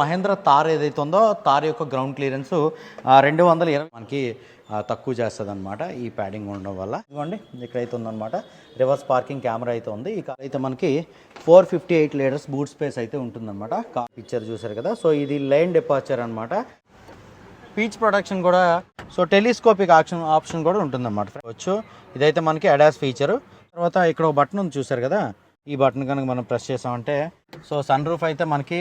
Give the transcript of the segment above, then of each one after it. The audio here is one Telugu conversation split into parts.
మహేంద్ర తార్ ఏదైతే ఉందో తార్ యొక్క గ్రౌండ్ క్లియరెన్స్ రెండు వందల ఇరవై మనకి తక్కువ చేస్తుంది అనమాట ఈ ప్యాడింగ్ ఉండడం వల్ల. ఇదిగోండి ఇక్కడైతే ఉందన్నమాట. రివర్స్ పార్కింగ్ కెమెరా అయితే ఉంది. ఈ కార్ అయితే మనకి four fifty eight litres boot space అయితే ఉంటుందన్నమాట. కార్ పిక్చర్ చూసారు కదా. సో ఇది లైన్ డిపార్చర్ అనమాట పీచ్ ప్రొడక్షన్ కూడా సో టెలిస్కోపిక్ ఆప్షన్ ఆప్షన్ కూడా ఉంటుందన్నమాట. వచ్చు. ఇదైతే మనకి అడాస్ ఫీచరు తర్వాత ఇక్కడ ఒక బటన్ ఉంది చూసారు కదా. ఈ బటన్ కనుక మనం ప్రెస్ చేసామంటే సో సన్ రూఫ్ అయితే మనకి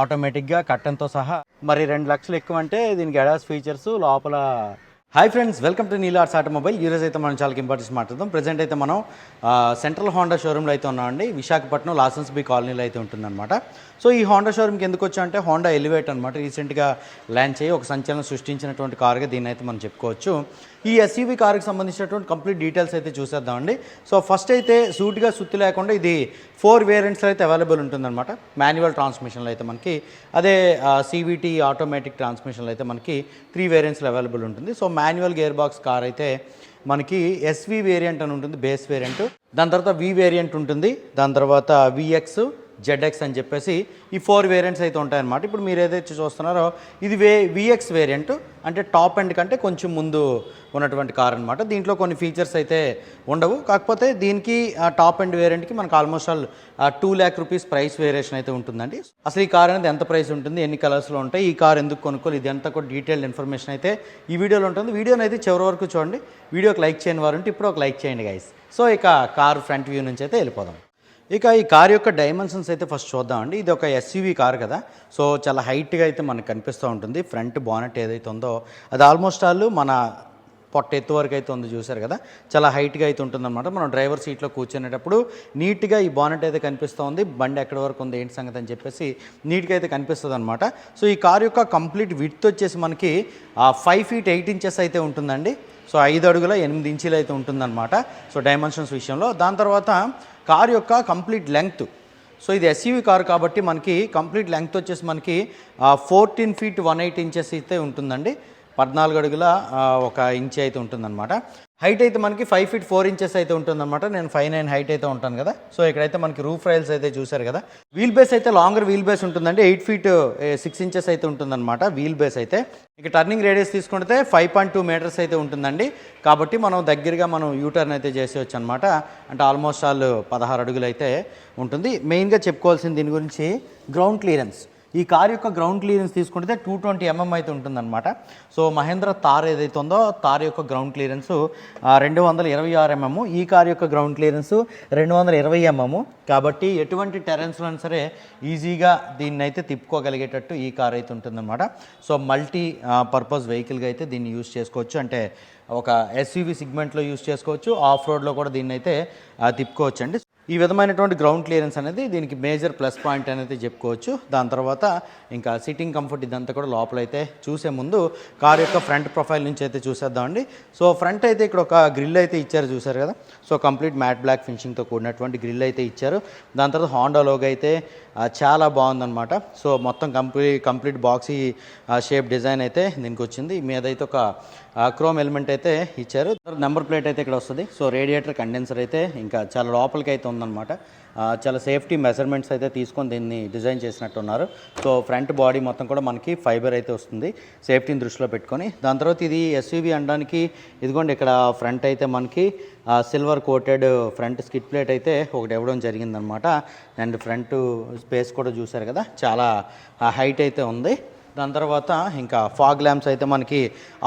ఆటోమేటిక్గా కట్టన్తో సహా మరి రెండు లక్షలు ఎక్కువ అంటే దీనికి అడాస్ ఫీచర్స్ లోపల. Hi friends welcome to Neelars automobile ఈరోజు అయితే మనం చాలా ఇంపార్టెన్స్ మాట్లాడదాం. ప్రజెంట్ అయితే మనం సెంట్రల్ హోండా షోరూమ్లో అయితే ఉన్నామండి. విశాఖపట్నం లాసెన్స్ బి కాలనీలో అయితే ఉంటుందన్నమాట. సో ఈ హోండా షోరూమ్కి ఎందుకు వచ్చా అంటే హోండా ఎలివేట్ అనమాట రీసెంట్గా లాంచ్ అయ్యి ఒక సంచలనం సృష్టించినటువంటి కారుగా దీన్ని అయితే మనం చెప్పుకోవచ్చు. ఈ ఎస్యూవీ కార్కి సంబంధించినటువంటి కంప్లీట్ డీటెయిల్స్ అయితే చూసేద్దామండి. సో ఫస్ట్ అయితే సూట్గా సుత్తి లేకుండా ఇది ఫోర్ వేరియంట్స్లో అయితే అవైలబుల్ ఉంటుందన్నమాట. మాన్యువల్ ట్రాన్స్మిషన్లో అయితే మనకి అదే సివిటీ ఆటోమేటిక్ ట్రాన్స్మిషన్లో అయితే మనకి త్రీ వేరియంట్స్లో అవైలబుల్ ఉంటుంది. So manual gear box car అయితే మనకి ఎస్వి వేరియంట్ అని ఉంటుంది బేస్ వేరియంట్ దాని తర్వాత వి వేరియంట్ ఉంటుంది దాని తర్వాత విఎక్స్ జెడ్ఎక్స్ అని చెప్పేసి ఈ ఫోర్ వేరియంట్స్ అయితే ఉంటాయన్నమాట. ఇప్పుడు మీరు ఏదైతే చూస్తున్నారో ఇది వే విఎక్స్ వేరియంట్ అంటే టాప్ ఎండ్ కంటే కొంచెం ముందు ఉన్నటువంటి కార్ అనమాట దీంట్లో కొన్ని ఫీచర్స్ అయితే ఉండవు. కాకపోతే దీనికి టాప్ ఎండ్ వేరియంట్కి మనకు almost all two lakh rupees price variation అయితే ఉంటుందండి. అసలు ఈ కార్ అనేది ఎంత ప్రైస్ ఉంటుంది ఎన్ని కలర్స్లో ఉంటాయి ఈ కార్ ఎందుకు కొనుక్కోవాలి ఇది అంతా కూడా డీటెయిల్డ్ ఇన్ఫర్మేషన్ అయితే ఈ వీడియోలో ఉంటుంది. వీడియోని అయితే చివరి వరకు చూడండి. వీడియోకి లైక్ చేయని వారు ఉంటే ఇప్పుడు ఒక లైక్ చేయండి గైస్ సో ఇక కార్ ఫ్రంట్ వ్యూ నుంచి అయితే వెళ్ళిపోదాం. ఇక ఈ కార్ యొక్క డైమెన్షన్స్ అయితే ఫస్ట్ చూద్దామండి. ఇది ఒక ఎస్యూవీ కార్ కదా. సో చాలా హైట్గా అయితే మనకు కనిపిస్తూ ఉంటుంది. ఫ్రంట్ బానెట్ ఏదైతే ఉందో అది ఆల్మోస్ట్ ఆల్ మన పొట్ట ఎత్తు వరకు అయితే ఉంది చూసారు కదా. చాలా హైట్గా అయితే ఉంటుందన్నమాట. మనం డ్రైవర్ సీట్లో కూర్చునేటప్పుడు నీట్గా ఈ బానెట్ అయితే కనిపిస్తూ ఉంది. బండి ఎక్కడి వరకు ఉంది ఏంటి సంగతి అని చెప్పేసి నీట్గా అయితే కనిపిస్తుంది అనమాట సో ఈ కార్ యొక్క కంప్లీట్ విడ్త్ వచ్చేసి మనకి ఫైవ్ ఫీట్ ఎయిట్ ఇంచెస్ అయితే ఉంటుందండి. సో ఐదు అడుగుల ఎనిమిది ఇంచీలు అయితే ఉంటుందన్నమాట. సో డైమెన్షన్స్ విషయంలో. దాని తర్వాత కార్ యొక్క కంప్లీట్ లెంగ్త్. సో ఇది ఎస్యూవి కార్ కాబట్టి మనకి కంప్లీట్ లెంగ్త్ వచ్చేసి మనకి fourteen feet one eight inches అయితే ఉంటుందండి. పద్నాలుగు అడుగుల ఒక ఇంచ్ అయితే ఉంటుందన్నమాట. హైట్ అయితే మనకి ఫైవ్ ఫీట్ ఫోర్ ఇంచెస్ అయితే ఉంటుందన్నమాట. నేను ఫైవ్ నైన్ హైట్ అయితే ఉంటాను కదా. సో ఇక్కడైతే మనకి రూఫ్ రైల్స్ అయితే చూసారు కదా. వీల్ బేస్ అయితే లాంగర్ వీల్ బేస్ ఉంటుందండి. ఎయిట్ ఫీట్ సిక్స్ ఇంచెస్ అయితే ఉంటుందన్నమాట వీల్ బేస్ అయితే. ఇక టర్నింగ్ రేడియస్ తీసుకుంటే ఫైవ్ పాయింట్ టూ మీటర్స్ అయితే ఉంటుందండి. కాబట్టి మనం దగ్గరగా మనం యూటర్న్ అయితే చేసేవచ్చు అనమాట అంటే ఆల్మోస్ట్ ఆల్ పదహారు అడుగులు అయితే ఉంటుంది మెయిన్గా చెప్పుకోవాల్సింది దీని గురించి గ్రౌండ్ క్లియరెన్స్ ఈ కార్ యొక్క గ్రౌండ్ క్లియరెన్స్ తీసుకుంటే టూ ట్వంటీ ఎంఎం అయితే ఉంటుందన్నమాట. సో మహేంద్ర తార్ ఏదైతే ఉందో తార్ యొక్క గ్రౌండ్ క్లియరెన్స్ రెండు వందల ఇరవై ఆరు ఎంఎం ఈ కార్ యొక్క గ్రౌండ్ క్లియరెన్స్ రెండు వందల ఇరవై ఎంఎం కాబట్టి ఎటువంటి టెరెన్స్లో అయినా సరే ఈజీగా దీన్ని అయితే తిప్పుకోగలిగేటట్టు ఈ కార్ అయితే ఉంటుందన్నమాట. సో మల్టీ పర్పస్ వెహికల్గా అయితే దీన్ని యూజ్ చేసుకోవచ్చు. అంటే ఒక ఎస్యూవి సిగ్మెంట్లో యూజ్ చేసుకోవచ్చు. ఆఫ్ రోడ్లో కూడా దీన్ని అయితే తిప్పుకోవచ్చు అండి ఈ విధమైనటువంటి గ్రౌండ్ క్లియరెన్స్ అనేది దీనికి మేజర్ ప్లస్ పాయింట్ అనేది చెప్పుకోవచ్చు. దాని తర్వాత ఇంకా సిట్టింగ్ కంఫర్ట్ ఇదంతా కూడా లోపలైతే చూసే ముందు కార్ యొక్క ఫ్రంట్ ప్రొఫైల్ నుంచి అయితే చూసేద్దామండి. సో ఫ్రంట్ అయితే ఇక్కడ ఒక గ్రిల్ అయితే ఇచ్చారు చూసారు కదా? సో కంప్లీట్ మ్యాట్ బ్లాక్ ఫినిషింగ్తో కూడినటువంటి గ్రిల్ అయితే ఇచ్చారు. దాని తర్వాత హోండా లోగో అయితే చాలా బాగుందన్నమాట. సో మొత్తం complete complete boxy shape design అయితే దీనికి వచ్చింది మీదైతే ఒక క్రోమ్ ఎలిమెంట్ అయితే ఇచ్చారు. నెంబర్ ప్లేట్ అయితే ఇక్కడ వస్తుంది. సో రేడియేటర్ కండెన్సర్ అయితే ఇంకా చాలా లోపలికి అయితే ఉందన్నమాట. చాలా సేఫ్టీ మెజర్మెంట్స్ అయితే తీసుకొని దీన్ని డిజైన్ చేసినట్టున్నారు. సో ఫ్రంట్ బాడీ మొత్తం కూడా మనకి ఫైబర్ అయితే వస్తుంది. సేఫ్టీని దృష్టిలో పెట్టుకొని. దాని తర్వాత ఇది ఎస్యూవి అనడానికి ఇదిగోండి ఇక్కడ ఫ్రంట్ అయితే మనకి silver coated front skid plate అయితే ఒకటి ఇవ్వడం జరిగిందనమాట అండ్ ఫ్రంట్ స్పేస్ కూడా చూసారు కదా చాలా హైట్ అయితే ఉంది. దాని తర్వాత ఇంకా ఫాగ్ ల్యాంప్స్ అయితే మనకి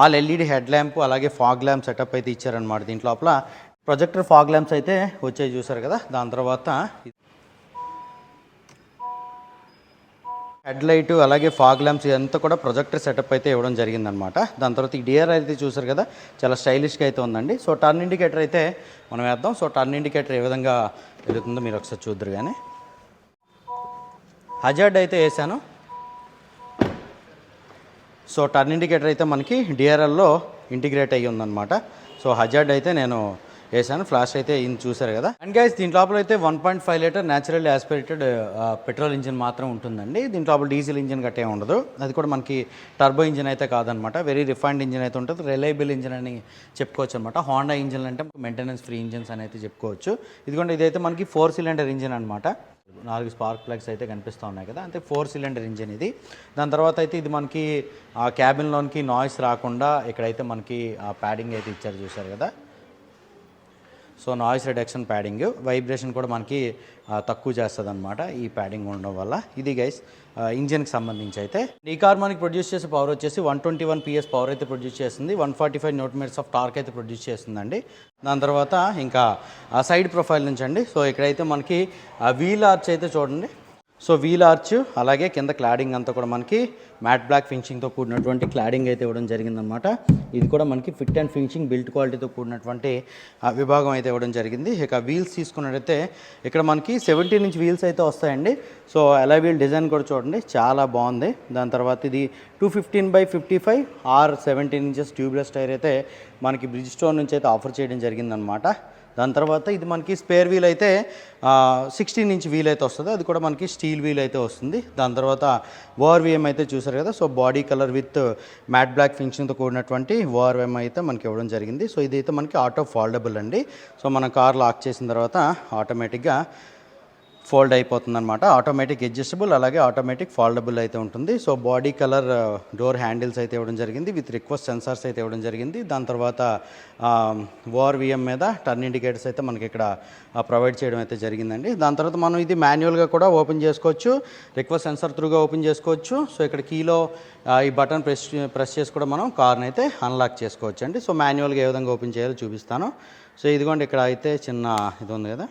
ఆల్ ఎల్ఈడి హెడ్ ల్యాంప్ అలాగే ఫాగ్ ల్యాంప్ సెటప్ అయితే ఇచ్చారనమాట దీంట్లో లోపల ప్రొజెక్టర్ ఫాగ్ ల్యాంప్స్ అయితే వచ్చాయి చూసారు కదా? దాని తర్వాత హెడ్ లైట్ అలాగే ఫాగ్ ల్యాంప్స్ ఇదంతా కూడా ప్రొజెక్టర్ సెటప్ అయితే ఇవ్వడం జరిగిందనమాట దాని తర్వాత ఈ డిఆర్ అయితే చూసారు కదా? చాలా స్టైలిష్గా అయితే ఉందండి. సో టర్న్ ఇండికేటర్ అయితే మనం వేద్దాం. సో టర్న్ ఇండికేటర్ ఏ విధంగా వెళుతుందో మీరు ఒకసారి చూద్దరు కానీ హజార్డ్ అయితే వేసాను. సో టర్న్ ఇండికేటర్ అయితే మనకి డిఆర్ఎల్లో ఇంటిగ్రేట్ అయ్యి ఉందన్నమాట. సో హజార్డ్ అయితే నేను వేసాను ఫ్లాష్ అయితే ఇన్ చూసారు కదా. అండ్ గైస్ దీంట్ లోపల అయితే one point five litre natural aspirated petrol engine మాత్రం ఉంటుందండి. దీంట్ లోపల డీజిల్ ఇంజిన్ గట్టే ఉండదు. అది కూడా మనకి టర్బో ఇంజిన్ అయితే కాదనమాట వెరీ రిఫైన్డ్ ఇంజిన్ అయితే ఉంటుంది. రిలయబుల్ ఇంజిన్ అని చెప్పుకోవచ్చు అనమాట హోండా ఇంజిన్ అంటే మెయింటెనెన్స్ ఫ్రీ ఇంజిన్స్ అని అయితే చెప్పుకోవచ్చు. ఇదిగోండి ఇదైతే మనకి ఫోర్ సిలిండర్ ఇంజిన్ అనమాట నాలుగు స్పార్క్ ప్లగ్స్ అయితే కనిపిస్తూ ఉన్నాయి కదా. అంటే ఫోర్ సిలిండర్ ఇంజిన్ ఇది. దాని తర్వాత అయితే ఇది మనకి ఆ క్యాబిన్లోనికి నాయిస్ రాకుండా ఇక్కడైతే మనకి ఆ ప్యాడింగ్ అయితే ఇచ్చారు చూసారు కదా. So noise reduction padding. Vibration కూడా మనకి తక్కువ చేస్తుంది అనమాట ఈ ప్యాడింగ్ ఉండడం వల్ల. ఇది గైస్ ఇంజిన్కి సంబంధించి అయితే. ఈ కార్ మనకి ప్రొడ్యూస్ చేసే పవర్ వచ్చేసి one twenty one PS power అయితే ప్రొడ్యూస్ చేస్తుంది. One forty five newton metres of torque అయితే ప్రొడ్యూస్ చేస్తుందండి. దాని తర్వాత ఇంకా సైడ్ ప్రొఫైల్ నుంచి అండి. సో ఇక్కడైతే మనకి వీల్ ఆర్చ్ అయితే చూడండి. సో వీల్ ఆర్చ్ అలాగే కింద క్లాడింగ్ అంతా కూడా మనకి మ్యాట్ బ్లాక్ ఫినిషింగ్తో కూడినటువంటి క్లాడింగ్ అయితే ఇవ్వడం జరిగిందనమాట ఇది కూడా మనకి ఫిట్ అండ్ ఫినిషింగ్ బిల్ట్ క్వాలిటీతో కూడినటువంటి విభాగం అయితే ఇవ్వడం జరిగింది. ఇక వీల్స్ తీసుకున్నట్టయితే ఇక్కడ మనకి సెవెంటీన్ ఇంచ్ వీల్స్ అయితే వస్తాయండి. సో ఎలా వీల్ డిజైన్ కూడా చూడండి చాలా బాగుంది. దాని తర్వాత ఇది two fifteen by fifty five R seventeen inches tubeless tyre అయితే మనకి బ్రిడ్జ్ స్టోన్ నుంచి అయితే ఆఫర్ చేయడం జరిగిందనమాట దాని తర్వాత ఇది మనకి స్పేర్ వీల్ అయితే సిక్స్టీన్ ఇంచ్ వీల్ అయితే వస్తుంది. అది కూడా మనకి స్టీల్ వీల్ అయితే వస్తుంది. దాని తర్వాత ఓఆర్విఎం అయితే చూసారు కదా. So body colour with matte black ఫినిషింగ్తో కూడినటువంటి ఓఆర్విఎం అయితే మనకి ఇవ్వడం జరిగింది. సో ఇదైతే మనకి ఆటో ఫాల్డబుల్ అండి. సో మనం కార్ లాక్ చేసిన తర్వాత ఆటోమేటిక్గా ఫోల్డ్ అయిపోతుంది అనమాట ఆటోమేటిక్ అడ్జస్టబుల్ అలాగే ఆటోమేటిక్ ఫోల్డబుల్ అయితే ఉంటుంది. So body colour door handles అయితే ఇవ్వడం జరిగింది. విత్ రిక్వెస్ట్ సెన్సార్స్ అయితే ఇవ్వడం జరిగింది. దాని తర్వాత um, ఓఆర్విఎం మీద టర్న్ ఇండికేటర్స్ అయితే మనకి ఇక్కడ uh, ప్రొవైడ్ చేయడం అయితే జరిగిందండి. దాని తర్వాత మనం ఇది మాన్యువల్గా కూడా ఓపెన్ చేసుకోవచ్చు. రిక్వెస్ట్ సెన్సార్ త్రూగా ఓపెన్ చేసుకోవచ్చు. సో ఇక్కడ కీలో uh, ఈ బటన్ ప్రెస్ ప్రెస్ చేసి కూడా మనం కార్ని అయితే అన్లాక్ చేసుకోవచ్చు అండి సో మాన్యువల్గా ఏ విధంగా ఓపెన్ చేయాలో చూపిస్తాను. సో ఇదిగోండి ఇక్కడ అయితే చిన్న ఇది ఉంది కదా.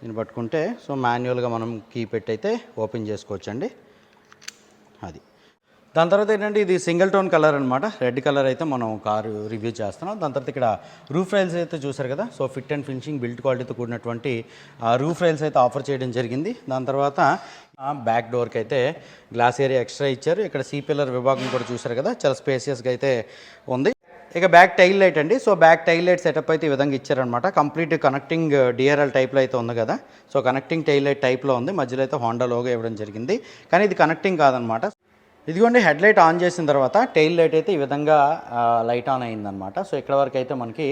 దీన్ని పట్టుకుంటే సో మాన్యువల్గా మనం కీ పెట్టి అయితే ఓపెన్ చేసుకోవచ్చండి. అది. దాని తర్వాత ఏంటంటే ఇది సింగిల్ టోన్ కలర్ అనమాట రెడ్ కలర్ అయితే మనం కారు రివ్యూ చేస్తున్నాం. దాని తర్వాత ఇక్కడ రూఫ్ రైల్స్ అయితే చూసారు కదా? So fit and finishing build క్వాలిటీతో కూడినటువంటి రూఫ్ రైల్స్ అయితే ఆఫర్ చేయడం జరిగింది. దాని తర్వాత బ్యాక్ డోర్కి అయితే గ్లాస్ ఏరియా ఎక్స్ట్రా ఇచ్చారు. ఇక్కడ సీ పిల్లర్ విభాగం కూడా చూసారు కదా? చాలా స్పేసియస్గా అయితే ఉంది. ఇక బ్యాక్ టైల్ లైట్ అండి. So back tail light setup అయితే ఈ విధంగా ఇచ్చారనమాట కంప్లీట్ కనెక్టింగ్ uh, డిఆర్ఎల్ టైప్లో అయితే ఉంది కదా. సో కనెక్టింగ్ టైల్ లైట్ టైప్లో ఉంది. మధ్యలో అయితే హోండా లోగో ఇవ్వడం జరిగింది. కానీ ఇది కనెక్టింగ్ కాదనమాట ఇదిగోండి హెడ్ లైట్ ఆన్ చేసిన తర్వాత టైల్ లైట్ అయితే ఈ విధంగా uh, లైట్ ఆన్ అయిందనమాట సో ఇక్కడ వరకు అయితే మనకి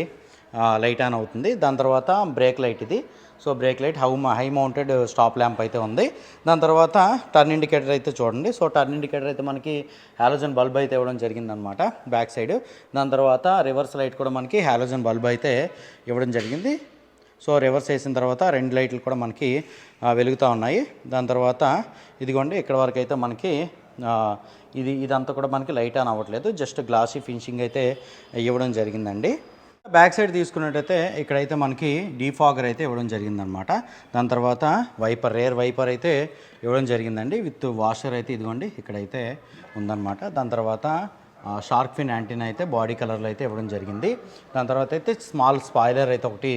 uh, లైట్ ఆన్ అవుతుంది. దాని తర్వాత బ్రేక్ లైట్ ఇది. So brake light how high mounted uh, stop lamp అయితే ఉంది. దాని తర్వాత టర్న్ ఇండికేటర్ అయితే చూడండి. సో టర్న్ ఇండికేటర్ అయితే మనకి హాలోజన్ బల్బ్ అయితే ఇవ్వడం జరిగిందనమాట బ్యాక్ సైడ్. దాని తర్వాత రివర్స్ లైట్ కూడా మనకి హాలోజన్ బల్బ్ అయితే ఇవ్వడం జరిగింది. సో రివర్స్ వేసిన తర్వాత రెండు లైట్లు కూడా మనకి వెలుగుతూ ఉన్నాయి. దాని తర్వాత ఇదిగోండి ఇక్కడ వరకు అయితే మనకి ఇది ఇదంతా కూడా మనకి లైట్ ఆన్ అవ్వట్లేదు. జస్ట్ గ్లాసీ ఫినిషింగ్ అయితే ఇవ్వడం జరిగిందండి. బ్యాక్ సైడ్ తీసుకున్నట్టయితే ఇక్కడైతే మనకి డీఫాగర్ అయితే ఇవ్వడం జరిగిందనమాట దాని తర్వాత వైపర్ రేర్ వైపర్ అయితే ఇవ్వడం జరిగిందండి. విత్ వాషర్ అయితే ఇదిగోండి ఇక్కడైతే ఉందన్నమాట. దాని తర్వాత షార్క్ ఫిన్ యాంటీనా అయితే బాడీ కలర్లో అయితే ఇవ్వడం జరిగింది. దాని తర్వాత అయితే స్మాల్ స్పాయిలర్ అయితే ఒకటి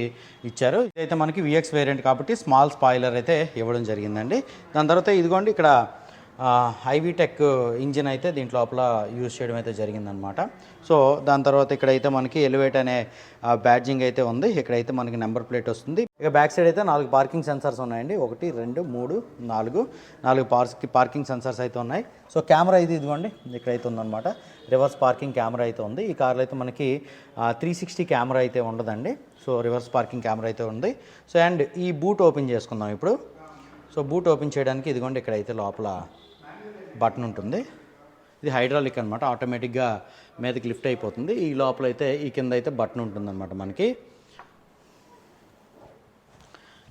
ఇచ్చారు. ఇదైతే మనకి విఎక్స్ వేరియంట్ కాబట్టి స్మాల్ స్పాయిలర్ అయితే ఇవ్వడం జరిగిందండి. దాని తర్వాత ఇదిగోండి ఇక్కడ హైవీటెక్ ఇంజిన్ అయితే దీంట్ లోపల యూజ్ చేయడం అయితే జరిగిందనమాట సో దాని తర్వాత ఇక్కడైతే మనకి ఎలివేట్ అనే బ్యాడ్జింగ్ అయితే ఉంది. ఇక్కడైతే మనకి నెంబర్ ప్లేట్ వస్తుంది. ఇక బ్యాక్ సైడ్ అయితే నాలుగు పార్కింగ్ సెన్సార్స్ ఉన్నాయండి. ఒకటి రెండు మూడు నాలుగు. నాలుగు పార్క్ పార్కింగ్ సెన్సార్స్ అయితే ఉన్నాయి. సో కెమెరా ఇది ఇదిగోండి. ఇక్కడైతే ఉందన్నమాట. రివర్స్ పార్కింగ్ కెమెరా అయితే ఉంది. ఈ కార్లో అయితే మనకి త్రీ సిక్స్టీ కెమెరా అయితే ఉండదండి. సో రివర్స్ పార్కింగ్ కెమెరా అయితే ఉంది. సో అండ్ ఈ బూట్ ఓపెన్ చేసుకుందాం ఇప్పుడు. సో బూట్ ఓపెన్ చేయడానికి ఇదిగోండి. ఇక్కడైతే లోపల బటన్ ఉంటుంది. ఇది హైడ్రాలిక్ అనమాట ఆటోమేటిక్గా మీదకి లిఫ్ట్ అయిపోతుంది. ఈ లోపల అయితే ఈ కింద అయితే బటన్ ఉంటుందన్నమాట మనకి.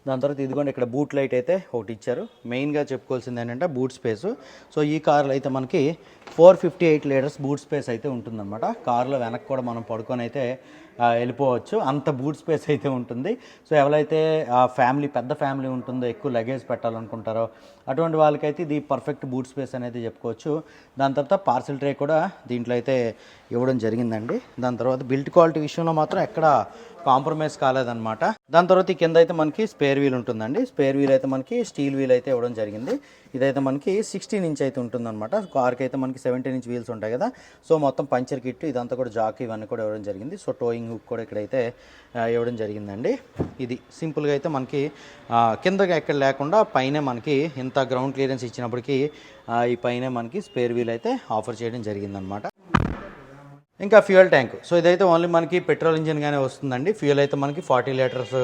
దాని తర్వాత ఇదిగోండి ఇక్కడ బూట్ లైట్ అయితే ఒకటి ఇచ్చారు. మెయిన్గా చెప్పుకోవాల్సింది ఏంటంటే బూట్ స్పేస్. సో ఈ కార్లో అయితే మనకి four fifty eight litres boot space అయితే ఉంటుందన్నమాట. కార్లో వెనక్కి కూడా మనం పడుకొని అయితే వెళ్ళిపోవచ్చు. అంత బూట్ స్పేస్ అయితే ఉంటుంది. సో ఎవరైతే ఫ్యామిలీ పెద్ద ఫ్యామిలీ ఉంటుందో ఎక్కువ లగేజ్ పెట్టాలనుకుంటారో అటువంటి వాళ్ళకైతే ఇది పర్ఫెక్ట్ బూట్ స్పేస్ అనేది చెప్పుకోవచ్చు. దాని తర్వాత పార్సిల్ ట్రే కూడా దీంట్లో అయితే ఇవ్వడం జరిగిందండి. దాని తర్వాత బిల్ట్ క్వాలిటీ విషయంలో మాత్రం ఎక్కడ కాంప్రమైజ్ కాలేదన్నమాట. దాని తర్వాత ఈ కింద అయితే మనకి స్పేర్ వీల్ ఉంటుందండి. స్పేర్ వీల్ అయితే మనకి స్టీల్ వీల్ అయితే ఇవ్వడం జరిగింది. ఇదైతే మనకి సిక్స్టీన్ ఇంచ్ అయితే ఉంటుందన్నమాట. కార్కి అయితే మనకి సెవెంటీన్ ఇంచ్ వీల్స్ ఉంటాయి కదా. సో మొత్తం పంచర్ కిట్ ఇదంతా కూడా జాక్ ఇవన్నీ కూడా ఇవ్వడం జరిగింది. సో టోయింగ్ హుక్ కూడా ఇక్కడైతే ఇవ్వడం జరిగిందండి. ఇది సింపుల్గా అయితే మనకి కిందగా కిందకి ఎక్కడ లేకుండా పైన మనకి ఇంత గ్రౌండ్ క్లియరెన్స్ ఇచ్చినప్పటికీ ఈ పైన మనకి స్పేర్ వీల్ అయితే ఆఫర్ చేయడం జరిగిందనమాట ఇంకా ఫ్యూయల్ ట్యాంక్ సో ఇదైతే ఓన్లీ మనకి పెట్రోల్ ఇంజిన్ గానే వస్తుందండి. ఫ్యూయల్ అయితే మనకి ఫార్టీ లీటర్స్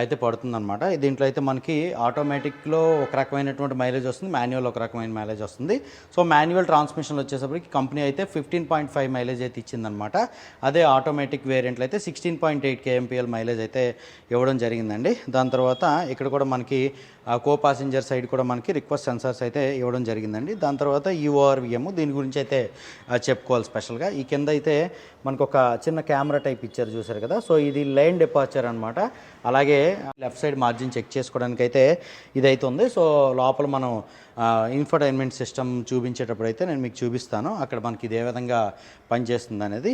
అయితే పడుతుందన్నమాట. దీంట్లో అయితే మనకి ఆటోమేటిక్లో ఒక రకమైనటువంటి మైలేజ్ వస్తుంది మాన్యువల్ ఒక రకమైన మైలేజ్ వస్తుంది. సో మాన్యువల్ ట్రాన్స్మిషన్లో వచ్చేసరికి కంపెనీ అయితే ఫిఫ్టీన్ పాయింట్ ఫైవ్ మైలేజ్ అయితే ఇచ్చిందనమాట అదే ఆటోమేటిక్ వేరియంట్లు అయితే sixteen point eight KMPL mileage అయితే ఇవ్వడం జరిగిందండి. దాని తర్వాత ఇక్కడ కూడా మనకి కో పాసింజర్ సైడ్ కూడా మనకి రిక్వెస్ట్ సెన్సార్స్ అయితే ఇవ్వడం జరిగిందండి. దాని తర్వాత యూఆర్విఎం దీని గురించి అయితే చెప్పుకోవాలి స్పెషల్గా ఈ కింద అయితే మనకు ఒక చిన్న కెమెరా టైప్ ఇచ్చారు చూసారు కదా? సో ఇది లైన్ డిపార్చర్ అనమాట అలాగే లెఫ్ట్ సైడ్ మార్జిన్ చెక్ చేసుకోవడానికి అయితే ఇదైతే ఉంది సో లోపల మనం ఇన్ఫర్టైన్మెంట్ సిస్టమ్ చూపించేటప్పుడు అయితే నేను మీకు చూపిస్తాను. అక్కడ మనకి ఇదే విధంగా పనిచేస్తుంది అనేది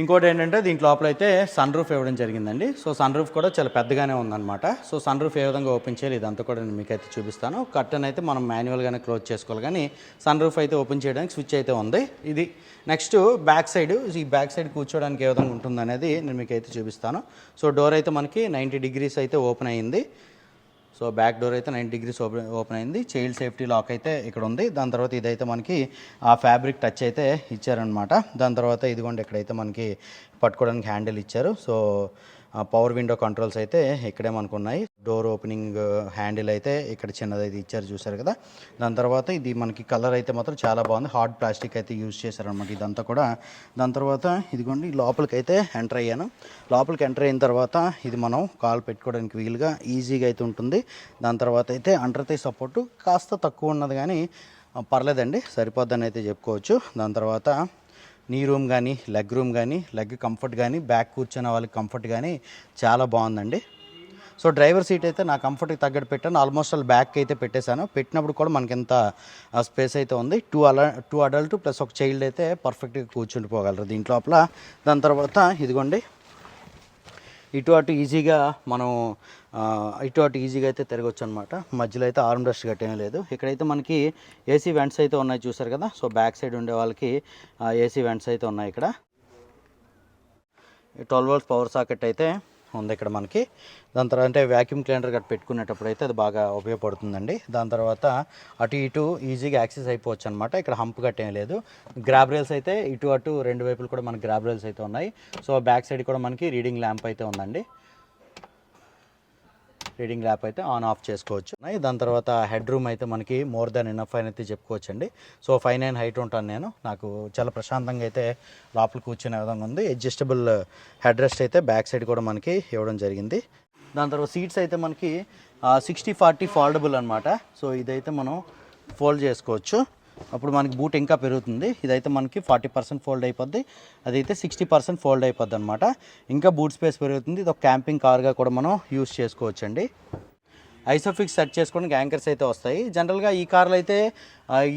ఇంకోటి ఏంటంటే దీంట్ లోపల అయితే సన్ రూఫ్ ఇవ్వడం జరిగిందండి. సో సన్ రూఫ్ కూడా చాలా పెద్దగానే ఉందన్నమాట. సో సన్ రూఫ్ ఏ విధంగా ఓపెన్ చేయాలి ఇదంతా కూడా నేను మీకు అయితే చూపిస్తాను. కర్టన్ అయితే మనం మాన్యువల్గానే క్లోజ్ చేసుకోవాలి. కానీ సన్ రూఫ్ అయితే ఓపెన్ చేయడానికి స్విచ్ అయితే ఉంది. ఇది నెక్స్ట్ బ్యాక్ సైడ్ ఈ బ్యాక్ సైడ్ కూర్చోడానికి ఏ విధంగా ఉంటుందనేది నేను మీకు అయితే చూపిస్తాను. సో డోర్ అయితే మనకి నైంటీ డిగ్రీస్ అయితే ఓపెన్ అయ్యింది సో బ్యాక్ డోర్ అయితే నైన్ డిగ్రీస్ ఓపెన్ ఓపెన్ అయింది. చైల్డ్ సేఫ్టీ లాక్ అయితే ఇక్కడ ఉంది. దాని తర్వాత ఇదైతే మనకి ఆ ఫ్యాబ్రిక్ టచ్ అయితే ఇచ్చారనమాట దాని తర్వాత ఇదిగోండి ఇక్కడైతే మనకి పట్టుకోవడానికి హ్యాండిల్ ఇచ్చారు. సో పవర్ విండో కంట్రోల్స్ అయితే ఇక్కడే మనకు ఉన్నాయి డోర్ ఓపెనింగ్ హ్యాండిల్ అయితే ఇక్కడ చిన్నది అయితే ఇచ్చారు చూసారు కదా. దాని తర్వాత ఇది మనకి కలర్ అయితే మాత్రం చాలా బాగుంది. హార్డ్ ప్లాస్టిక్ అయితే యూజ్ చేశారనమాట ఇదంతా కూడా. దాని తర్వాత ఇదిగోండి లోపలికి అయితే ఎంటర్ అయ్యాను. లోపలికి ఎంటర్ అయిన తర్వాత ఇది మనం కాల్ పెట్టుకోవడానికి వీలుగా ఈజీగా అయితే ఉంటుంది. దాని తర్వాత అయితే అండర్తై సపోర్టు కాస్త తక్కువ ఉన్నది కానీ పర్లేదండి సరిపోద్దని అయితే చెప్పుకోవచ్చు. దాని తర్వాత నీ రూమ్ కానీ లెగ్ రూమ్ కానీ లెగ్ కంఫర్ట్ కానీ బ్యాక్ కూర్చున్న వాళ్ళకి కంఫర్ట్ కానీ చాలా బాగుందండి. సో డ్రైవర్ సీట్ అయితే నా కంఫర్ట్కి తగ్గట్టు పెట్టాను. ఆల్మోస్ట్ ఆల్ బ్యాక్ అయితే పెట్టేశాను. పెట్టినప్పుడు కూడా మనకి ఎంత స్పేస్ అయితే ఉంది. టూ అల టూ అడల్ట్ ప్లస్ ఒక చైల్డ్ అయితే పర్ఫెక్ట్గా కూర్చుండిపోగలరు దీంట్లోపల. దాని తర్వాత ఇదిగోండి. ఇటు అటు ఈజీగా మనం ఇటు అటు ఈజీగా అయితే తిరగొచ్చు అనమాట మధ్యలో అయితే ఆర్మ్ రెస్ట్ గట్టేం లేదు. ఇక్కడైతే మనకి ఏసీ వెంట్స్ అయితే ఉన్నాయి చూసారు కదా? సో బ్యాక్ సైడ్ ఉండే వాళ్ళకి ఏసీ వెంట్స్ అయితే ఉన్నాయి ఇక్కడ. ట్వెల్వ్ వోల్ట్స్ పవర్ సాకెట్ అయితే ఉంది ఇక్కడ మనకి. దాని తర్వాత అంటే వ్యాక్యూమ్ క్లీనర్ గట్ పెట్టుకునేటప్పుడు అయితే అది బాగా ఉపయోగపడుతుందండి. దాని తర్వాత అటు ఇటు ఈజీగా యాక్సెస్ అయిపోవచ్చు అనమాట ఇక్కడ హంప్ గట్ట ఏం లేదు. గ్రాబ్ రైల్స్ అయితే ఇటు అటు రెండు వైపులు కూడా మనకి గ్రాబ్ రైల్స్ అయితే ఉన్నాయి. సో బ్యాక్ సైడ్ కూడా మనకి రీడింగ్ ల్యాంప్ అయితే ఉందండి. రీడింగ్ ల్యాప్ అయితే ఆన్ ఆఫ్ చేసుకోవచ్చు. దాని తర్వాత హెడ్ రూమ్ అయితే మనకి మోర్ దాన్ ఇనఫ్ అని అయితే చెప్పుకోవచ్చండి. సో ఫైవ్ నైన్ హైట్ ఉంటాను నేను. నాకు చాలా ప్రశాంతంగా అయితే లోపల కూర్చునే విధంగా ఉంది. అడ్జస్టబుల్ హెడ్ రెస్ట్ అయితే బ్యాక్ సైడ్ కూడా మనకి ఇవ్వడం జరిగింది. దాని తర్వాత సీట్స్ అయితే మనకి సిక్స్టీ ఫార్టీ ఫోల్డబుల్ అనమాట సో ఇదైతే మనం ఫోల్డ్ చేసుకోవచ్చు. అప్పుడు మనకి బూట్ ఇంకా పెరుగుతుంది. ఇదైతే మనకి ఫార్టీ పర్సెంట్ ఫోల్డ్ అయిపోద్ది. అదైతే సిక్స్టీ పర్సెంట్ ఫోల్డ్ అయిపోద్ది అనమాట ఇంకా బూట్ స్పేస్ పెరుగుతుంది. ఇది ఒక క్యాంపింగ్ కార్గా కూడా మనం యూస్ చేసుకోవచ్చండి. ఐసోఫిక్స్ సెట్ చేసుకోవడానికి యాంకర్స్ అయితే వస్తాయి. జనరల్గా ఈ కార్లు అయితే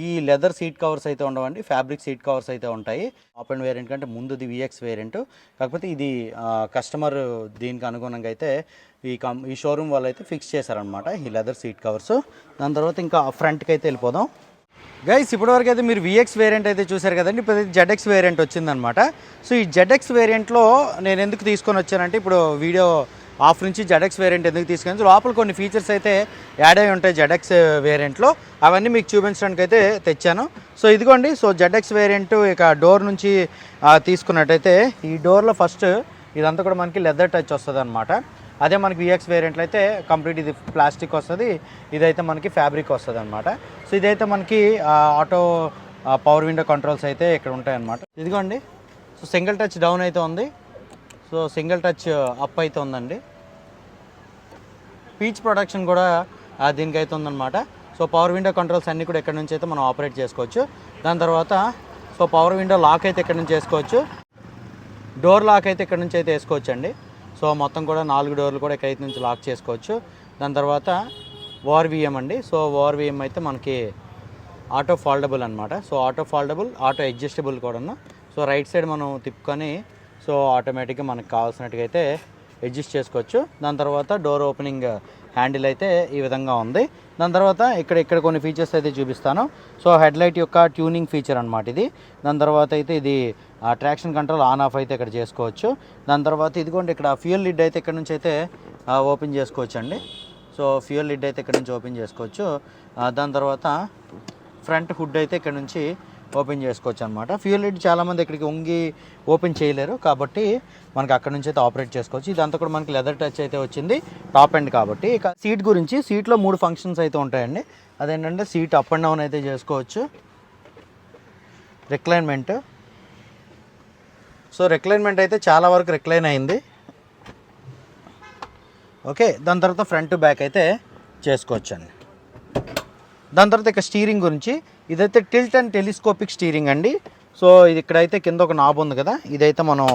ఈ లెదర్ సీట్ కవర్స్ అయితే ఉండవండి. ఫ్యాబ్రిక్ సీట్ కవర్స్ అయితే ఉంటాయి. ఆప్ అండ్ వేరియంట్ కంటే ముందుది విఎక్స్ వేరియంట్. కాకపోతే ఇది కస్టమర్ దీనికి అనుగుణంగా అయితే ఈ కం ఈ షోరూమ్ వాళ్ళు అయితే ఫిక్స్ చేశారనమాట ఈ లెదర్ సీట్ కవర్స్. దాని తర్వాత ఇంకా ఫ్రంట్కి అయితే వెళ్ళిపోదాం. గైస్ ఇప్పటివరకు అయితే మీరు విఎక్స్ వేరియంట్ అయితే చూశారు కదండి. ఇప్పుడు జెడ్ఎక్స్ వేరియంట్ వచ్చిందనమాట. సో ఈ జెడ్ఎక్స్ వేరియంట్లో నేను ఎందుకు తీసుకొని వచ్చానంటే ఇప్పుడు వీడియో ఆఫ్ నుంచి జెడ్ఎక్స్ వేరియంట్ ఎందుకు తీసుకొని లోపల కొన్ని ఫీచర్స్ అయితే యాడ్ అయి ఉంటాయి జెడ్ఎక్స్ వేరియంట్లో అవన్నీ మీకు చూపించడానికి అయితే తెచ్చాను. సో ఇదిగోండి. సో జెడ్ఎక్స్ వేరియంట్ ఇక డోర్ నుంచి తీసుకున్నట్టయితే ఈ డోర్లో ఫస్ట్ ఇదంతా కూడా మనకి లెదర్ టచ్ వస్తుంది అనమాట అదే మనకి విఎక్స్ వేరియంట్లో అయితే కంప్లీట్ ఇది ప్లాస్టిక్ వస్తుంది. ఇదైతే మనకి ఫ్యాబ్రిక్ వస్తుంది అనమాట సో ఇదైతే మనకి ఆటో పవర్ విండో కంట్రోల్స్ అయితే ఇక్కడ ఉంటాయన్నమాట. ఇదిగోండి. సో సింగిల్ టచ్ డౌన్ అయితే ఉంది. సో సింగిల్ టచ్ అప్ అయితే ఉందండి. పీచ్ ప్రొడక్షన్ కూడా దీనికి అయితే ఉందన్నమాట. సో పవర్ విండో కంట్రోల్స్ అన్నీ కూడా ఇక్కడ నుంచి అయితే మనం ఆపరేట్ చేసుకోవచ్చు. దాని తర్వాత సో పవర్ విండో లాక్ అయితే ఇక్కడ నుంచి వేసుకోవచ్చు. డోర్ లాక్ అయితే ఇక్కడ నుంచి అయితే వేసుకోవచ్చు అండి సో మొత్తం కూడా నాలుగు డోర్లు కూడా ఇక్కడ నుంచి లాక్ చేసుకోవచ్చు. దాని తర్వాత ఓఆర్విఎం అండి. సో ఓఆర్విఎం అయితే మనకి ఆటో ఫాల్డబుల్ అనమాట so auto foldable auto adjustable కూడా సో రైట్ సైడ్ మనం తిప్పుకొని సో ఆటోమేటిక్గా మనకు కావాల్సినట్టుగా అయితే అడ్జస్ట్ చేసుకోవచ్చు. దాని తర్వాత డోర్ ఓపెనింగ్ హ్యాండిల్ అయితే ఈ విధంగా ఉంది. దాని తర్వాత ఇక్కడ ఇక్కడ కొన్ని ఫీచర్స్ అయితే చూపిస్తాను. సో హెడ్లైట్ యొక్క ట్యూనింగ్ ఫీచర్ అనమాట ఇది. దాని తర్వాత అయితే ఇది ట్రాక్షన్ కంట్రోల్ ఆన్ ఆఫ్ అయితే ఇక్కడ చేసుకోవచ్చు. దాని తర్వాత ఇదిగోండి ఇక్కడ ఫ్యూయల్ లిడ్ అయితే ఇక్కడ నుంచి అయితే ఓపెన్ చేసుకోవచ్చు అండి సో ఫ్యూయల్ లిడ్ అయితే ఇక్కడ నుంచి ఓపెన్ చేసుకోవచ్చు. దాని తర్వాత ఫ్రంట్ హుడ్ అయితే ఇక్కడ నుంచి ఓపెన్ చేసుకోవచ్చు అనమాట ఫ్యూల్ లిడ్ చాలామంది ఇక్కడికి వంగి ఓపెన్ చేయలేరు. కాబట్టి మనకి అక్కడ నుంచి అయితే ఆపరేట్ చేసుకోవచ్చు. ఇదంతా కూడా మనకి లెదర్ టచ్ అయితే వచ్చింది. టాప్ ఎండ్ కాబట్టి ఇక సీట్ గురించి సీట్లో మూడు ఫంక్షన్స్ అయితే ఉంటాయండి. అదేంటంటే సీట్ అప్ అండ్ డౌన్ అయితే చేసుకోవచ్చు. రిక్లైన్మెంట్ సో రిక్లైన్మెంట్ అయితే చాలా వరకు రిక్లైన్ అయింది. ఓకే దాని తర్వాత ఫ్రంట్ బ్యాక్ అయితే చేసుకోవచ్చండి. దాని తర్వాత ఇక స్టీరింగ్ గురించి. ఇదైతే టిల్ట్ అండ్ టెలిస్కోపిక్ స్టీరింగ్ అండి. సో ఇది ఇక్కడైతే కింద ఒక నాబ్ ఉంది కదా. ఇదైతే మనం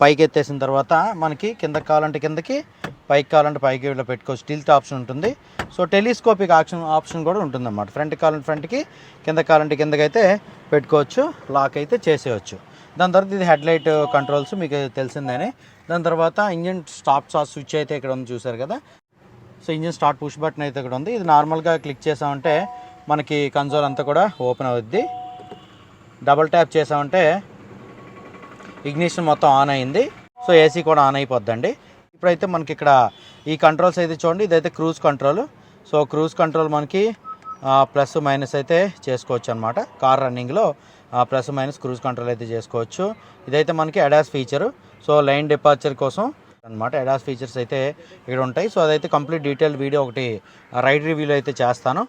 పైకి ఎత్తేసిన తర్వాత మనకి కింద కావాలంటే కిందకి పైకి కావాలంటే పైకి ఇలా పెట్టుకోవచ్చు. టిల్ట్ ఆప్షన్ ఉంటుంది. సో టెలిస్కోపిక్ ఆప్షన్ ఆప్షన్ కూడా ఉంటుంది అన్నమాట ఫ్రంట్ కావాలంటే ఫ్రంట్కి కింద కావాలంటే కిందకైతే పెట్టుకోవచ్చు. లాక్ అయితే చేసేయచ్చు. దాని తర్వాత ఇది హెడ్లైట్ కంట్రోల్స్ మీకు తెలిసిందేనే. దాని తర్వాత ఇంజిన్ స్టాప్ సాస్ స్విచ్ అయితే ఇక్కడ ఉంది చూసారు కదా. So engine start push button అయితే ఇక్కడ ఉంది. ఇది నార్మల్గా క్లిక్ చేసామంటే మనకి కన్సోల్ అంతా కూడా ఓపెన్ అవుద్ది. డబుల్ ట్యాప్ చేసామంటే ఇగ్నిషన్ మొత్తం ఆన్ అయింది. సో ఏసీ కూడా ఆన్ అయిపోద్దండి. ఇప్పుడైతే మనకి ఇక్కడ ఈ కంట్రోల్స్ అయితే చూడండి. ఇదైతే cruise control. So cruise control మనకి ప్లస్ మైనస్ అయితే చేసుకోవచ్చు అనమాట కార్ రన్నింగ్లో ప్లస్ మైనస్ క్రూజ్ కంట్రోల్ అయితే చేసుకోవచ్చు. ఇదైతే మనకి ADAS feature so lane departure కోసం అనమాట ఎడాస్ ఫీచర్స్ అయితే ఇక్కడ ఉంటాయి సో అదైతే కంప్లీట్ డీటెయిల్ వీడియో ఒకటి రైడ్ రివ్యూలో అయితే చేస్తాను.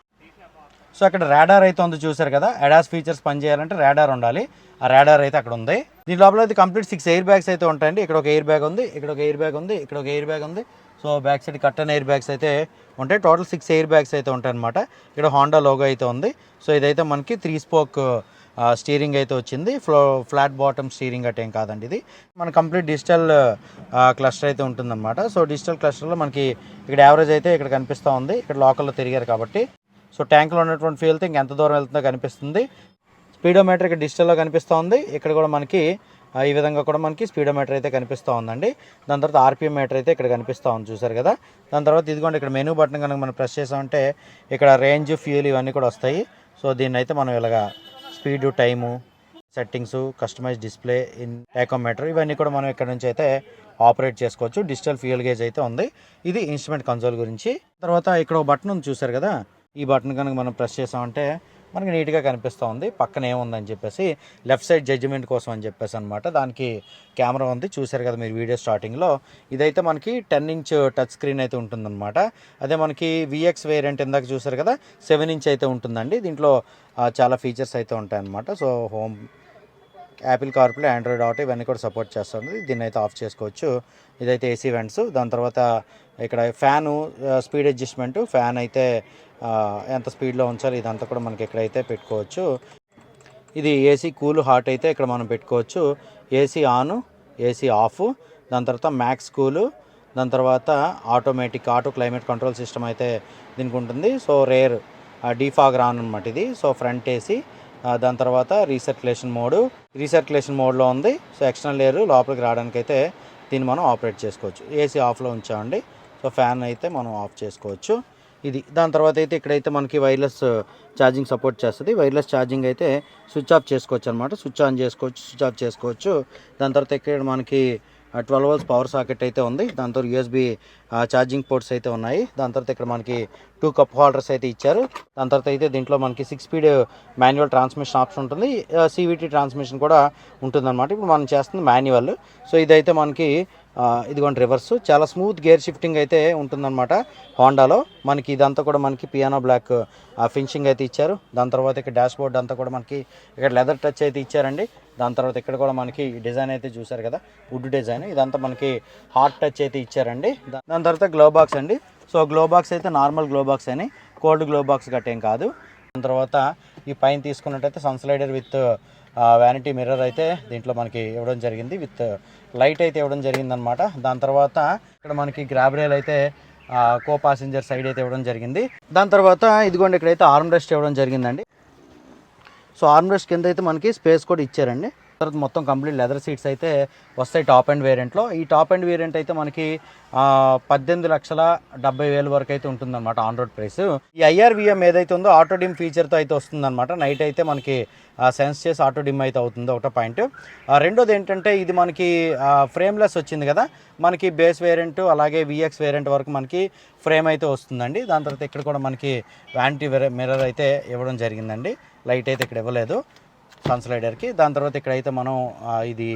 సో అక్కడ రాడార్ అయితే ఉంది చూసారు కదా. అడాస్ ఫీచర్స్ పనిచేయాలంటే రాడార్ ఉండాలి. ఆ రాడార్ అయితే అక్కడ ఉంది. దీని లోపల అయితే కంప్లీట్ సిక్స్ ఎయిర్ బ్యాగ్స్ అయితే ఉంటాయండి. ఇక్కడ ఒక ఎయిర్ బ్యాగ్ ఉంది ఇక్కడ ఒక ఎయిర్ బ్యాగ్ ఉంది ఇక్కడ ఒక ఎయిర్ బ్యాగ్ ఉంది. So back side curtain air bags అయితే ఉంటాయి. టోటల్ సిక్స్ ఎయిర్ బ్యాగ్స్ అయితే ఉంటాయి అనమాట ఇక్కడ హోండా లోగో అయితే ఉంది. సో ఇదైతే మనకి త్రీ స్పోక్ స్టీరింగ్ అయితే వచ్చింది. ఫ్లో ఫ్లాట్ బాటమ్ స్టీరింగ్ అంటే ఏం కాదండి ఇది. మన కంప్లీట్ డిజిటల్ క్లస్టర్ అయితే ఉంటుందన్నమాట. సో డిజిటల్ క్లస్టర్లో మనకి ఇక్కడ యావరేజ్ అయితే ఇక్కడ కనిపిస్తూ ఉంది. ఇక్కడ లోకల్లో తిరిగారు కాబట్టి. సో ట్యాంక్లో ఉన్నటువంటి ఫ్యూల్ ఇంక ఎంత దూరం వెళ్తుందో కనిపిస్తుంది. స్పీడోమీటర్ ఇక్కడ డిజిటల్లో కనిపిస్తూ ఉంది. ఇక్కడ కూడా మనకి ఈ విధంగా కూడా మనకి స్పీడోమీటర్ అయితే కనిపిస్తూ ఉందండి. దాని తర్వాత ఆర్పిఎం మీటర్ అయితే ఇక్కడ కనిపిస్తూ ఉంది చూసారు కదా. దాని తర్వాత ఇదిగోండి ఇక్కడ మెనూ బటన్ కనుక మనం ప్రెస్ చేసామంటే ఇక్కడ రేంజ్ ఫ్యూల్ ఇవన్నీ కూడా వస్తాయి. సో దీన్ని అయితే మనం ఇలాగా speed time settings customize display in tachometer ఇవన్నీ కూడా మనం ఇక్కడ నుంచి అయితే ఆపరేట్ చేసుకోవచ్చు. డిజిటల్ ఫ్యూయల్ గేజ్ అయితే ఉంది. ఇది ఇన్స్ట్రుమెంట్ కన్సోల్ గురించి. తర్వాత ఇక్కడ ఒక బటన్ ఉంది చూసారు కదా? ఈ బటన్ కనుక మనం ప్రెస్ చేసామంటే మనకి నీట్గా కనిపిస్తూ ఉంది. పక్కన ఏముందని చెప్పేసి లెఫ్ట్ సైడ్ జడ్జిమెంట్ కోసం అని చెప్పేసి అనమాట దానికి కెమెరా ఉంది. చూశారు కదా మీరు వీడియో స్టార్టింగ్లో. ఇదైతే మనకి టెన్ ఇంచ్ టచ్ స్క్రీన్ అయితే ఉంటుందన్నమాట. అదే మనకి విఎక్స్ వేరియంట్ ఇందాక చూశారు కదా సెవెన్ ఇంచ్ అయితే ఉంటుందండి. దీంట్లో చాలా ఫీచర్స్ అయితే ఉంటాయన్నమాట. So home Apple CarPlay Android auto ఇవన్నీ కూడా సపోర్ట్ చేస్తుంది. దీన్ని అయితే ఆఫ్ చేసుకోవచ్చు. ఇదైతే ఏసీ వెంట్స్ దాని తర్వాత ఇక్కడ ఫ్యాను స్పీడ్ అడ్జస్ట్మెంట్ ఫ్యాన్ అయితే ఎంత స్పీడ్లో ఉంచాలి ఇదంతా కూడా మనకి ఇక్కడైతే పెట్టుకోవచ్చు. ఇది ఏసీ కూల్ హాట్ అయితే ఇక్కడ మనం పెట్టుకోవచ్చు. ఏసీ ఆన్ ఏసీ ఆఫ్ దాని తర్వాత మ్యాక్స్ కూలు దాని తర్వాత automatic auto climate control system అయితే దీనికి ఉంటుంది. సో రేర్ డీఫాగ్ రాన్ అనమాట ఇది. సో ఫ్రంట్ ఏసీ దాని తర్వాత రీసర్క్యులేషన్ మోడ్. రీసర్క్యులేషన్ మోడ్లో ఉంది. సో ఎక్స్టర్నల్ ఎయిర్ లోపలికి రావడానికి అయితే దీన్ని మనం ఆపరేట్ చేసుకోవచ్చు. ఏసీ ఆఫ్లో ఉంచామండి. సో ఫ్యాన్ అయితే మనం ఆఫ్ చేసుకోవచ్చు. ఇది దాని తర్వాత అయితే ఇక్కడైతే మనకి వైర్లెస్ ఛార్జింగ్ సపోర్ట్ చేస్తుంది. వైర్లెస్ ఛార్జింగ్ అయితే స్విచ్ ఆఫ్ చేసుకోవచ్చు అనమాట స్విచ్ ఆన్ చేసుకోవచ్చు స్విచ్ ఆఫ్ చేసుకోవచ్చు. దాని తర్వాత ఇక్కడ మనకి ట్వెల్వ్ వోల్స్ పవర్ సాకెట్ అయితే ఉంది. దాని తర్వాత యూఎస్బి ఛార్జింగ్ పోర్ట్స్ అయితే ఉన్నాయి. దాని తర్వాత ఇక్కడ మనకి టూ కప్ హోల్డర్స్ అయితే ఇచ్చారు. దాని తర్వాత అయితే దీంట్లో మనకి six speed manual transmission option ఉంటుంది. సివిటీ ట్రాన్స్మిషన్ కూడా ఉంటుందన్నమాట. ఇప్పుడు మనం చేస్తుంది మాన్యువల్. సో ఇదైతే మనకి ఇదిగోండి రివర్స్. చాలా స్మూత్ గేర్ షిఫ్టింగ్ అయితే ఉంటుందన్నమాట హోండాలో. మనకి ఇదంతా కూడా మనకి పియానో బ్లాక్ ఫినిషింగ్ అయితే ఇచ్చారు. దాని తర్వాత ఇక్కడ డాష్ బోర్డ్ అంతా కూడా మనకి ఇక్కడ లెదర్ టచ్ అయితే ఇచ్చారండి. దాని తర్వాత ఇక్కడ కూడా మనకి డిజైన్ అయితే చూసారు కదా వుడ్ డిజైన్. ఇదంతా మనకి హార్ట్ టచ్ అయితే ఇచ్చారండి. దా- దాని తర్వాత గ్లో బాక్స్ అండి. సో గ్లో బాక్స్ అయితే నార్మల్ గ్లో బాక్స్ అని కోల్డ్ గ్లో బాక్స్ గట్టేం కాదు. దాని తర్వాత ఈ పైన తీసుకున్నట్టయితే సన్స్లైడర్ విత్ వ్యానిటీ మిర్రర్ అయితే దీంట్లో మనకి ఇవ్వడం జరిగింది. విత్ లైట్ అయితే ఇవ్వడం జరిగింది అనమాట దాని తర్వాత ఇక్కడ మనకి గ్రాబ్ రైల్ అయితే కో పాసింజర్ సైడ్ అయితే ఇవ్వడం జరిగింది. దాని తర్వాత ఇదిగోండి ఇక్కడైతే ఆర్మ్ రెస్ట్ ఇవ్వడం జరిగిందండి. సో ఆర్మ్రెస్ట్ కింద అయితే మనకి స్పేస్ కూడా ఇచ్చారండి. తర్వాత మొత్తం కంప్లీట్ లెదర్ సీట్స్ అయితే వస్తాయి టాప్ అండ్ వేరియంట్లో. ఈ టాప్ అండ్ వేరియంట్ అయితే మనకి పద్దెనిమిది లక్షల డెబ్బై వేల వరకు అయితే ఉంటుందన్నమాట ఆన్ రోడ్ ప్రైస్ ఈ ఐఆర్విఎం ఏదైతే ఉందో ఆటో డిమ్ ఫీచర్తో అయితే వస్తుందన్నమాట. నైట్ అయితే మనకి సెన్స్ చేసి ఆటో డిమ్ అయితే అవుతుంది ఒకటో పాయింట్. రెండోది ఏంటంటే ఇది మనకి ఫ్రేమ్లెస్ వచ్చింది కదా. మనకి బేస్ వేరియంట్ అలాగే విఎక్స్ వేరియంట్ వరకు మనకి ఫ్రేమ్ అయితే వస్తుందండి. దాని తర్వాత ఇక్కడ కూడా మనకి వ్యాంటీ మిర్రర్ అయితే ఇవ్వడం జరిగిందండి. లైట్ అయితే ఇక్కడ ఇవ్వలేదు సన్ స్లైడర్కి. దాని తర్వాత ఇక్కడైతే మనం ఇది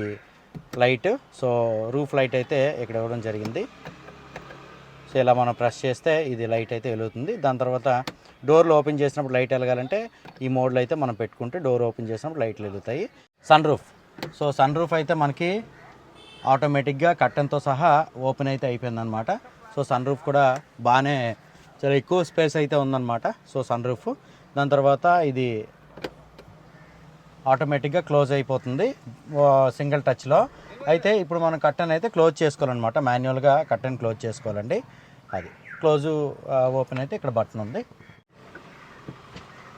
లైట్ సో రూఫ్ లైట్ అయితే ఇక్కడ ఇవ్వడం జరిగింది. సో ఇలా మనం ప్రెస్ చేస్తే ఇది లైట్ అయితే వెలుగుతుంది. దాని తర్వాత డోర్లు ఓపెన్ చేసినప్పుడు లైట్ వెలగాలంటే ఈ మోడ్లో అయితే మనం పెట్టుకుంటే డోర్ ఓపెన్ చేసినప్పుడు లైట్లు వెలుగుతాయి. Sun roof. So sun roof అయితే మనకి ఆటోమేటిక్గా కట్టంతో సహా ఓపెన్ అయితే అయిపోయిందనమాట సో సన్ రూఫ్ కూడా బాగానే చాలా ఎక్కువ స్పేస్ అయితే ఉందన్నమాట. So sun roof. దాని తర్వాత ఇది ఆటోమేటిక్గా క్లోజ్ అయిపోతుంది సింగిల్ టచ్లో. అయితే ఇప్పుడు మనం కట్టన్ అయితే క్లోజ్ చేసుకోవాలన్నమాట. మాన్యువల్గా కట్టన్ క్లోజ్ చేసుకోవాలండి. అది క్లోజు ఓపెన్ అయితే ఇక్కడ బటన్ ఉంది.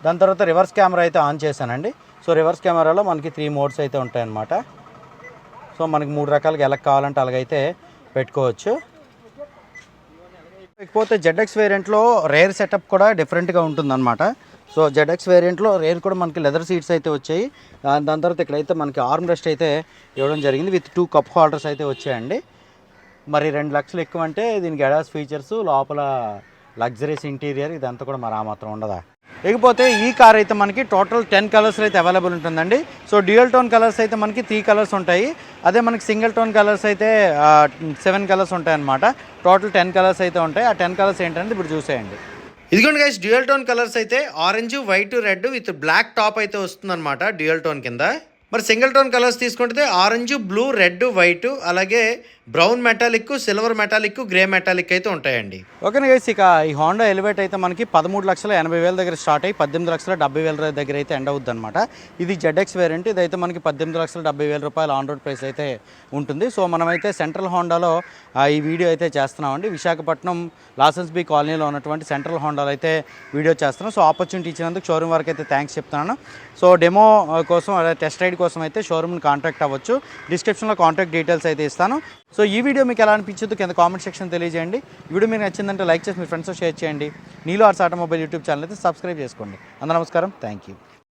దాని తర్వాత రివర్స్ కెమెరా అయితే ఆన్ చేశానండి. సో రివర్స్ కెమెరాలో మనకి త్రీ మోడ్స్ అయితే ఉంటాయన్నమాట. సో మనకి మూడు రకాలుగా ఎలా కావాలంటే అలాగైతే పెట్టుకోవచ్చు. ఇకపోతే జెడ్ఎక్స్ వేరియంట్లో రేర్ సెటప్ కూడా డిఫరెంట్గా ఉంటుందన్నమాట. సో జెడ్ఎక్స్ వేరియంట్లో రేర్ కూడా మనకి లెదర్ సీట్స్ అయితే వచ్చాయి. దాని తర్వాత ఇక్కడైతే మనకి ఆర్మ్ రెస్ట్ అయితే ఇవ్వడం జరిగింది. విత్ టూ కప్ హోల్డర్స్ అయితే వచ్చాయండి. మరి రెండు లక్షలు ఎక్కువ అంటే దీనికి అడాస్ ఫీచర్స్ లోపల లగ్జరీస్ ఇంటీరియర్ ఇదంతా కూడా మరి ఆ మాత్రం ఉండదా? ఇకపోతే ఈ కార్ అయితే మనకి టోటల్ టెన్ కలర్స్ అయితే అవైలబుల్ ఉంటుందండి. సో డ్యూయల్ టోన్ కలర్స్ అయితే మనకి త్రీ కలర్స్ ఉంటాయి. అదే మనకి సింగిల్ టోన్ కలర్స్ అయితే సెవెన్ కలర్స్ ఉంటాయి అన్నమాట టోటల్ టెన్ కలర్స్ అయితే ఉంటాయి. ఆ టెన్ కలర్స్ ఏంటంటే ఇప్పుడు చూసేయండి. ఇదిగోండి గైస్ డ్యూయల్ టోన్ కలర్స్ అయితే orange white red with black top అయితే వస్తుందన్నమాట డ్యూయల్ టోన్ కింద. మరి సింగిల్ టోన్ కలర్స్ తీసుకుంటే ఆరెంజ్ బ్లూ రెడ్ వైట్ అలాగే brown metallic silver metallic grey metallic అయితే ఉంటాయండి. ఓకే గైస్ ఇక ఈ హోండా ఎలివేట్ అయితే మనకి పదమూడు లక్షల ఎనభై వేల దగ్గర స్టార్ట్ అయ్యి పద్దెనిమిది లక్షల డెబ్బై వేల దగ్గర అయితే ఎండ్ అవుద్ది అనమాట ఇది జెడ్ఎక్స్ వేరియంట్ ఇదైతే మనకి పద్దెనిమిది లక్షల డెబ్బై వేల రూపాయల ఆన్ రోడ్ ప్రైస్ అయితే ఉంటుంది. సో మనమైతే సెంట్రల్ హోండాలో ఈ వీడియో అయితే చేస్తున్నామండి. విశాఖపట్నం లాసెన్స్ బీ కాలనీలో ఉన్నటువంటి సెంట్రల్ హోండాలో అయితే వీడియో చేస్తున్నాం. సో ఆపర్చునిటీ ఇచ్చినందుకు షోరూమ్ వరకు అయితే థ్యాంక్స్ చెప్తున్నాను. సో డెమో కోసం టెస్ట్ రైడ్ కోసం అయితే షోరూమ్ని కాంటాక్ట్ అవ్వచ్చు. డిస్క్రిప్షన్లో కాంటాక్ట్ డీటెయిల్స్ అయితే ఇస్తాను. సో ఈ వీడియో మీకు ఎలా అనిపించదు కింద కామెంట్ సెక్షన్ తెలియజేయండి. ఈ వీడియో మీకు నచ్చిందంటే లైక్ చేసి మీ ఫ్రెండ్స్తో షేర్ చేయండి. నీలో ఆర్ట్స్ ఆటోమొబైల్ యూట్యూబ్ ఛానల్ అయితే సబ్స్క్రైబ్ చేసుకోండి. అందరూ నమస్కారం. Thank you